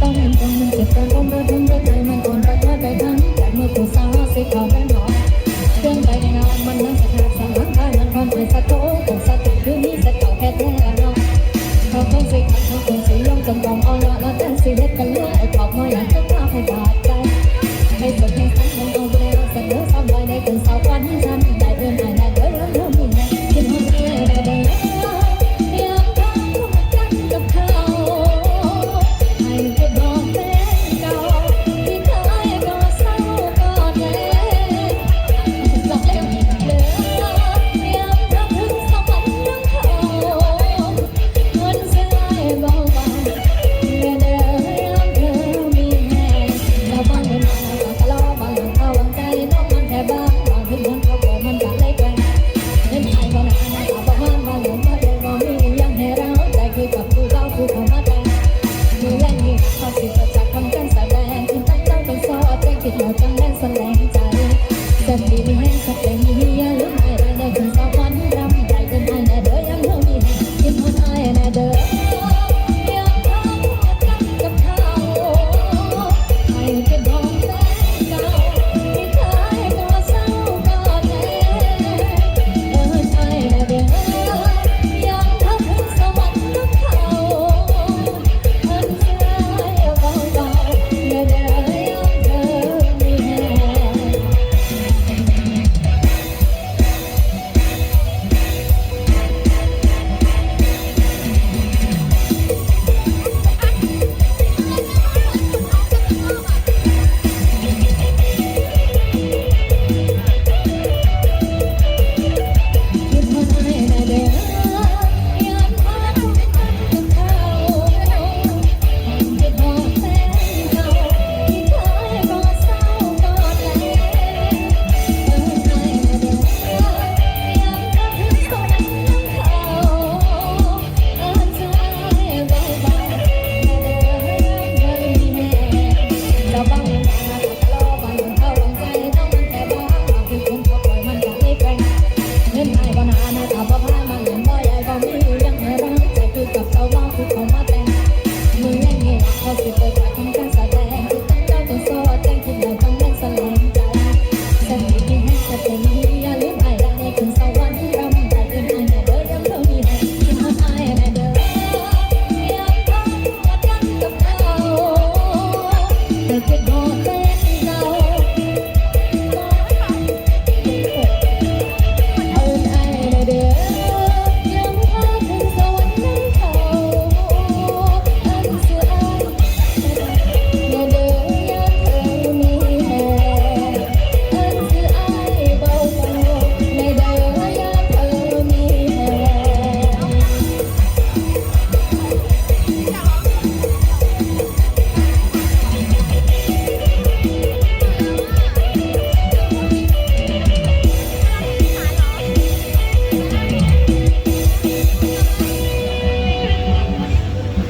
ต้องเห็นตรงมันเจ็บแต่ต้องระทึกด้วยใจมันกวนรักเธอใทั้แต่เมื่อผู้สาวสิเขาแม่หนอเครื่องใจในงานมันนั่งสะสลันงมันความใจสะโตกสะติคือมีสะเก่าแค่แท้เนาะเขาต้องสิขัดเขาต้องสิลงจำลองออนละแล้แต่สิเล็ดกันเลือดอ้ปมาอยากจะพาให้บาดใจให้จบให้สั้นมันเอาไปแล้วเดือดสบายในคนสาววันที่ฉั สิเขาจังแม่นสนแล